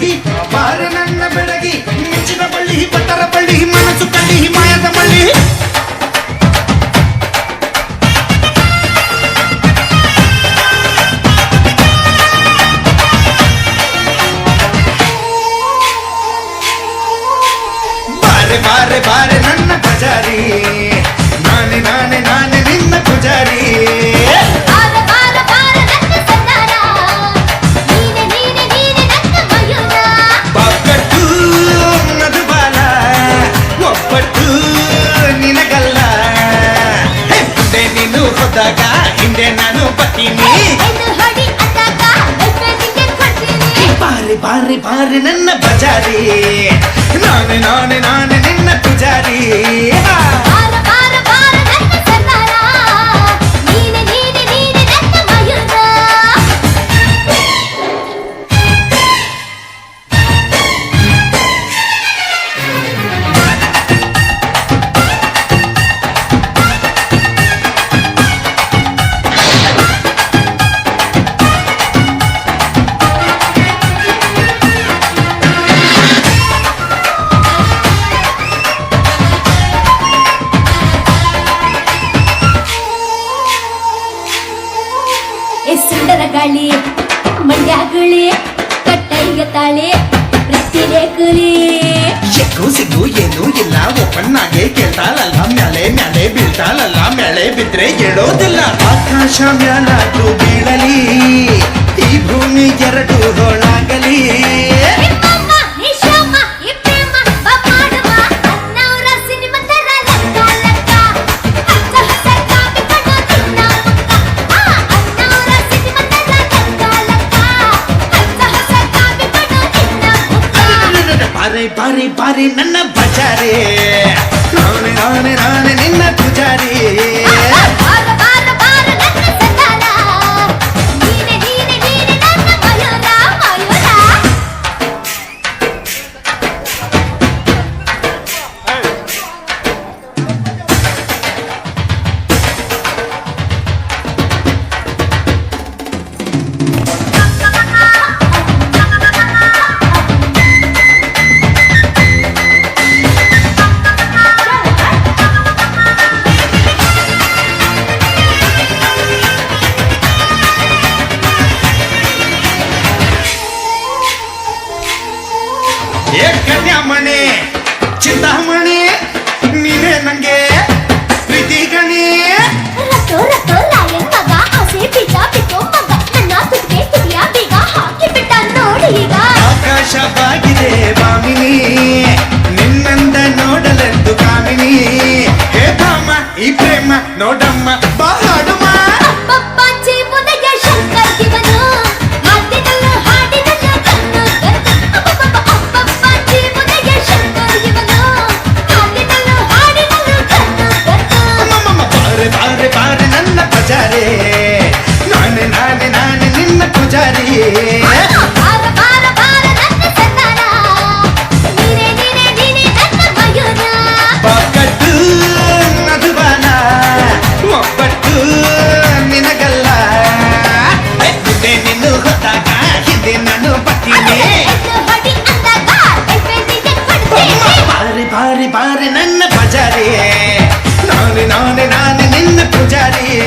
ಬೆಳಗಿ ಬಾರೆ ನನ್ನ ಬೆಳಗಿ ಮಿಂಚಿನ ಬಳ್ಳಿ ಬಟ್ಟರ ಬಳ್ಳಿ ಮನಸ್ಸು ಕಳ್ಳಿ ಮಾಯದ ಮಳ್ಳಿ ಬಾರೆ ಬಾರೆ ಬಾರೆ ನನ್ನ ಪೂಜಾರಿ ಹಿಂದೆ ನಾನು ಬರ್ತೀನಿ ಎಂದು ಹೊಡಿ ಅಂದಾಗ ಬೆಳ್ಳಿಗೆ ಕೊಡ್ತೀನಿ ಬಾರಿ ಬಾರಿ ಬಾರಿ ನನ್ನ ಬಜಾರಿ ನಾನೇ ನಾನೇ ನಾನೇ ನಿನ್ನ ಪೂಜಾರಿ ಗಾಳಿ ಮಂಡ್ಯಾಗುಳಿ, ಕಟ್ಟೈಯ ತಾಳಿ ಪ್ರೀತಿಲೆ ಕುಲಿ. ಎಕ್ಕು ಸಿಗ್ಗು, ಏನೂ ಇಲ್ಲ ಒಪ್ಪಣ್ಣಾಗೆ ಕೇಳ್ತಾಳಲ್ಲ, ಮ್ಯಾಲೆ ಮ್ಯಾಲೆ ಬೀಳ್ತಾಳಲ್ಲ, ಮ್ಯಾಲೆ ಬಿದ್ರೆ ಹೇಳೋದಿಲ್ಲ. ಆಕಾಶ ಮ್ಯಾಲಾಟು ಬೀಳಲಿ, ಈ ಭೂಮಿ ಎರಡು ಹೋಳಾಗಲಿ. பாரு பாரு பாரு நன்ன பச்சாரே நானு நானு நானு நின்ன புஜாரி. ಚಿಂತಾಮಣಿ ನೀನೇ ನಂಗೆ ಪ್ರೀತಿ ಗಣಿ. ಆಕಾಶವಾಗಿದೆ ಬಾಮಿನಿ ನಿನ್ನಂದ ನೋಡಲೆಂದು ಕಾಮಿನಿ. ಹೇ ಭಾಮ ಈ ಪ್ರೇಮ ನೋಡಮ್ಮ பாரு பாரு நன்ன பஜாரியே நானு நானு நானு நின்ன பஜாரியே